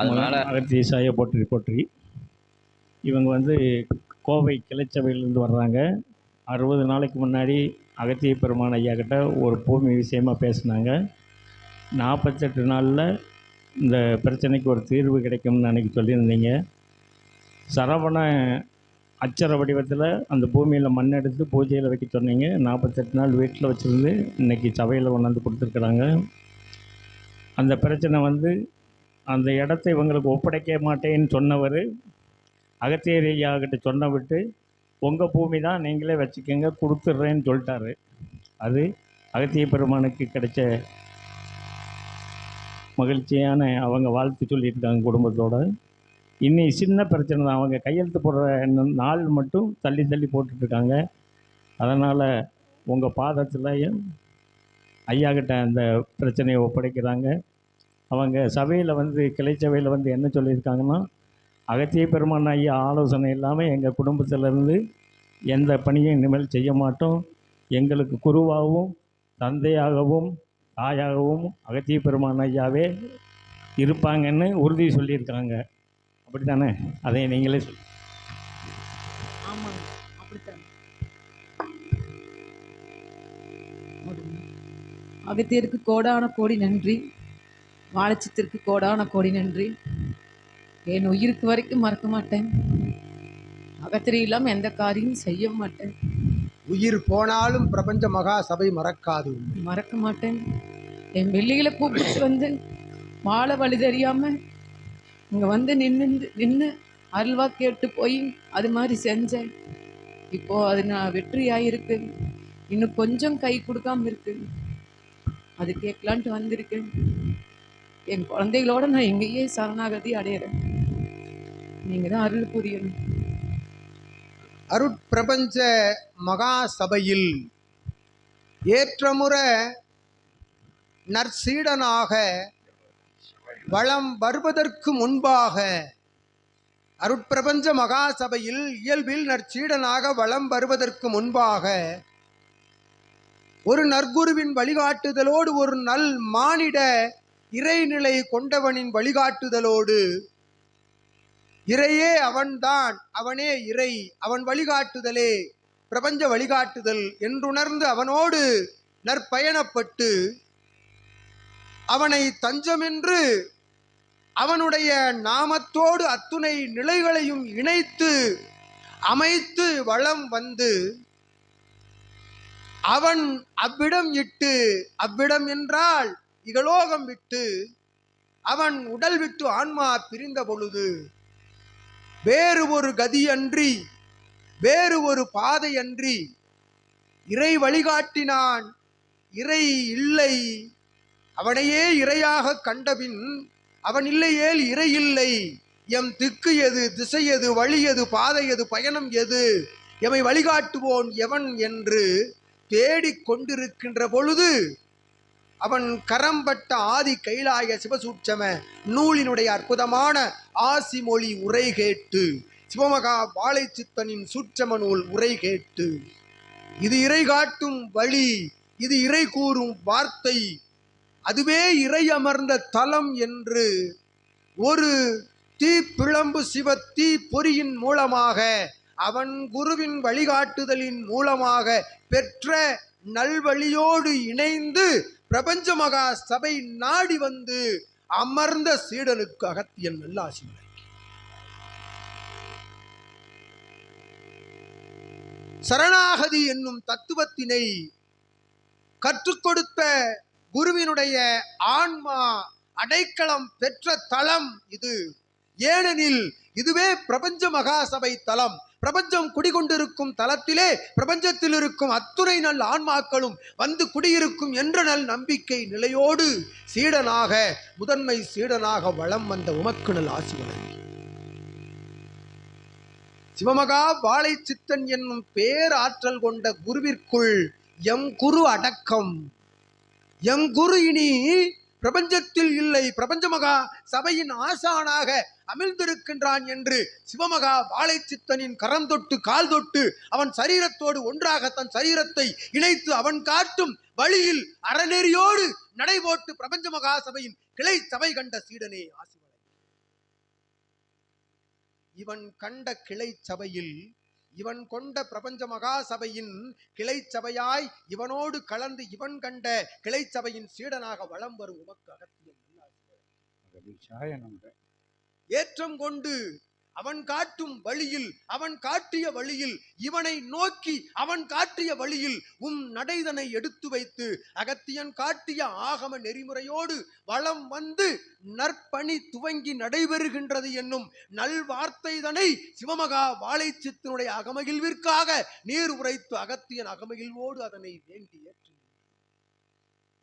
அதனால் அகத்தி சாய போற்றி போற்றி. இவங்க வந்து கோவை கிளைச்சபையிலேருந்து வர்றாங்க. அறுபது நாளைக்கு முன்னாடி அகத்திய பெருமான் ஐயா கிட்ட ஒரு பூமி விஷயமா பேசினாங்க. நாற்பத்தெட்டு நாளில் இந்த பிரச்சனைக்கு ஒரு தீர்வு கிடைக்கும்னு அன்றைக்கி சொல்லியிருந்தீங்க. சரவண அச்சர வடிவத்தில் அந்த பூமியில் மண் எடுத்து பூஜையில் வைக்க சொன்னீங்க. நாற்பத்தெட்டு நாள் வீட்டில் வச்சுருந்து இன்றைக்கி சபையில் கொண்டாந்து கொடுத்துருக்குறாங்க. அந்த பிரச்சனை வந்து அந்த இடத்த இவங்களுக்கு ஒப்படைக்க மாட்டேன்னு சொன்னவர் அகத்தியர் ஐயாக்கிட்ட சொன்ன விட்டு உங்கள் பூமி தான் நீங்களே வச்சுக்கோங்க கொடுத்துட்றேன்னு சொல்லிட்டாரு. அது அகத்திய பெருமானுக்கு கிடைச்ச மகிழ்ச்சியான அவங்க வாழ்த்து சொல்லியிருக்காங்க குடும்பத்தோட. இன்னி சின்ன பிரச்சனை தான். அவங்க கையெழுத்து போடுற நாள் மட்டும் தள்ளி தள்ளி போட்டுட்ருக்காங்க. அதனால் உங்கள் பாதத்தில் ஐயா கிட்ட அந்த பிரச்சனையை ஒப்படைக்கிறாங்க. அவங்க சபையில் வந்து கிளை சபையில் வந்து என்ன சொல்லியிருக்காங்கன்னா அகத்திய பெருமான் ஐயா ஆலோசனை இல்லாமல் எங்கள் குடும்பத்திலேருந்து எந்த பணியும் இனிமேல் செய்ய மாட்டோம். எங்களுக்கு குருவாகவும் தந்தையாகவும் தாயாகவும் அகத்திய பெருமான் ஐயாவே இருப்பாங்கன்னு உறுதி சொல்லியிருக்காங்க. அப்படி தானே அதை நீங்களே சொல் ஆமாங்க அகத்தியருக்கு கோடான கோடி நன்றி. வாழைச்சத்திற்கு கோடான கோடி நன்றி. என் உயிருக்கு வரைக்கும் மறக்க மாட்டேன். அகத்திரி இல்லாமல் எந்த காரியமும் செய்ய மாட்டேன். உயிர் போனாலும் பிரபஞ்ச மகா சபை மறக்காது. மறக்க மாட்டேன். என் வெள்ளிகளை கூப்பிட்டு வந்து வாழ வழி தெரியாம இங்க வந்து நின்று நின்று அருள்வா கேட்டு போய் அது மாதிரி செஞ்சேன். இப்போ அது நான் வெற்றியாயிருக்கு. இன்னும் கொஞ்சம் கை கொடுக்காம இருக்கு. அது கேட்கலான்ட்டு வந்திருக்கேன். என் குழந்தைகளோட நான் இங்கேயே சரணாகதி அடையிறேன். நீங்க தான் அருள் புரியணும். அருட்பிரபஞ்ச மகா சபையில் ஏற்றமுற நற்சீடனாக வளம் வருவதற்கு முன்பாக அருட்பிரபஞ்ச மகா சபையில் இயல்பில் நற்சீடனாக வளம் வருவதற்கு முன்பாக ஒரு நற்குருவின் வழிகாட்டுதலோடு ஒரு நல் மானிட இறைநிலை கொண்டவனின் வழிகாட்டுதலோடு. இறையே அவன்தான் அவனே இறை அவன் வழிகாட்டுதலே பிரபஞ்ச வழிகாட்டுதல் என்றுணர்ந்து அவனோடு நற்பயணப்பட்டு அவனை தஞ்சமென்று அவனுடைய நாமத்தோடு அத்துணை நிலைகளையும் இணைத்து அமைத்து வளம் வந்து அவன் அவ்விடம் இட்டு அவ்விடம் என்றால் இகலோகம் விட்டு அவன் உடல் விட்டு ஆன்மா பிரிந்த பொழுது வேறு ஒரு கதியன்றி வேறு ஒரு பாதையன்றி இறை வழிகாட்டினான். இறை இல்லை. அவனையே இறையாக கண்டபின் அவன் இல்லையேல் இறை இல்லை. எம் திக்கு எது திசை எது வழி எது பாதை எது பயணம் எது எமை வழிகாட்டுவோன் எவன் என்று தேடிக் கொண்டிருக்கின்ற பொழுது அவன் கரம்பட்ட ஆதி கைலாய சிவசூட்சம நூலினுடைய அற்புதமான ஆசி மொழி உரை கேட்டு சிவமகா வாழைச்சித்தனின் சூட்சம நூல் உரை கேட்டு இது இறை காட்டும் வழி இது இறை கூறும் வார்த்தை அதுவே இறை அமர்ந்த தலம் என்று ஒரு தீ பிளம்பு சிவ தீ பொறியின் மூலமாக அவன் குருவின் வழிகாட்டுதலின் மூலமாக பெற்ற நல்வழியோடு இணைந்து பிரபஞ்ச மகா சபை நாடி வந்து அமர்ந்த சீடனுக்கு அகத்தியன் நல்லாசி சரணாகதி என்னும் தத்துவத்தினை கற்றுக் கொடுத்த குருவினுடைய ஆன்மா அடைக்கலம் பெற்ற தலம் இது. ஏனெனில் இதுவே பிரபஞ்ச மகாசபை தலம். பிரபஞ்சம் குடிகொண்டிருக்கும் தலத்திலே பிரபஞ்சத்தில் இருக்கும் அத்துணை நல் ஆன்மாக்களும் வந்து குடியிருக்கும் என்ற நல் நம்பிக்கை நிலையோடு சீடனாக முதன்மை சீடனாக வளம் வந்த உமக்கு நல் ஆசி வழங்கி. சிவமகா வாழை சித்தன் என்னும் பேராற்றல் கொண்ட குருவிற்குள் எம் குரு அடக்கம். எம் குரு இனி பிரபஞ்சத்தில் இல்லை. பிரபஞ்சமகா சபையின் ஆசானாக அமிழ்ந்திருக்கின்றான் என்று சிவமகா வாழைச்சித்தனின் கரம் தொட்டு கால் தொட்டு அவன் சரீரத்தோடு ஒன்றாக தன் சரீரத்தை இணைத்து அவன் காட்டும் வழியில் அறநெறியோடு நடைபோட்டு பிரபஞ்ச மகா சபையின் கிளை சபை கண்ட சீடனே ஆசிவளை. இவன் கண்ட கிளை சபையில் இவன் கொண்ட பிரபஞ்ச மகா சபையின் கிளை சபையாய் இவனோடு கலந்து இவன் கண்ட கிளை சபையின் சீடனாக வலம் வரும் உமக்கு அகத்தியன் ஏற்றம் கொண்டு அவன் காட்டும் வழியில் அவன் காட்டிய வழியில் இவனை நோக்கி அவன் காட்டிய வழியில் உம் நடைதனை எடுத்து வைத்து அகத்தியன் காட்டிய ஆகம நெறிமுறையோடு வளம் வந்து நற்பணி துவங்கி நடைபெறுகின்றது என்னும் நல்வார்த்தைதனை சிவமகா வாழைச்சித்தனுடைய அகமகிழ்விற்காக நீர் உரைத்து அகத்தியன் அகமகிழ்வோடு அதனை வேண்டி ஏற்றி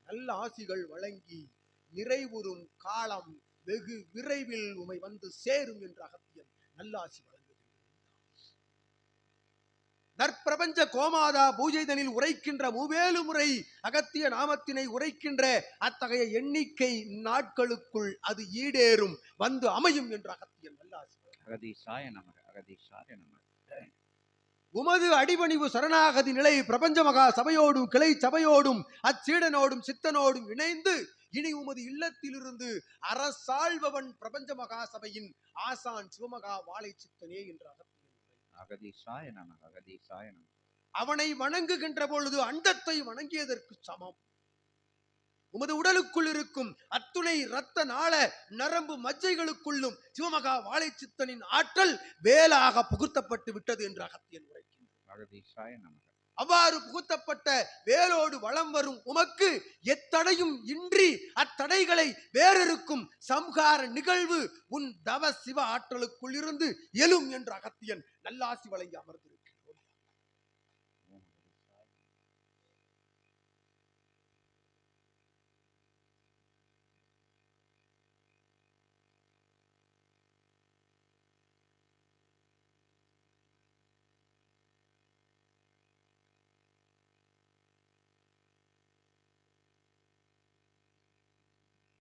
நல்ல ஆசிகள் வழங்கி நிறைவுறும் காலம் வெகு விரைவில் உமை வந்து சேரும் என்ற அகத்தியன் நல்லாசி நற்பிரபஞ்ச கோமாதா பூஜைதனில் உரைக்கின்ற மூவேலு முறை அகத்திய நாமத்தினை உரைக்கின்ற அத்தகைய எண்ணிக்கை நாட்களுக்குள் அது ஈடேறும் வந்து அமையும் என்ற அகத்தியன் நல்லாசி. அகதீஷாய நமக அகதீஷாய நமக உமது அடிபணிவு சரணாகதி நிலை பிரபஞ்ச மகா சபையோடும் கிளை சபையோடும் அச்சீடனோடும் சித்தனோடும் இணைந்து இனி உமது இல்லத்திலிருந்து அரசாள்பவன் பிரபஞ்ச மகா சபையின் ஆசான் சிவமகா வாழை சித்தனே என்ற அவனை வணங்குகின்ற பொழுது அண்டத்தை வணங்கியதற்கு சமம். உமது உடலுக்குள் இருக்கும் அத்துணை இரத்த நாள நரம்பு மஜ்ஜைகளுக்குள்ளும் சிவமகா வாழை சித்தனின் ஆற்றல் வேலாக புகுத்தப்பட்டு விட்டது என்று அகத்தியன் உரைக்கின்றார் நமக அவ்வாறு புகுத்தப்பட்ட வேலோடு வலம் வரும் உமக்கு எத்தடையும் இன்றி அத்தடைகளை வேறிருக்கும் சம்ஹார நிகழ்வு உன் தவ சிவ ஆற்றலுக்குள் இருந்து எழும் என்று அகத்தியன் நல்லாசி வழங்கி அமர்ந்து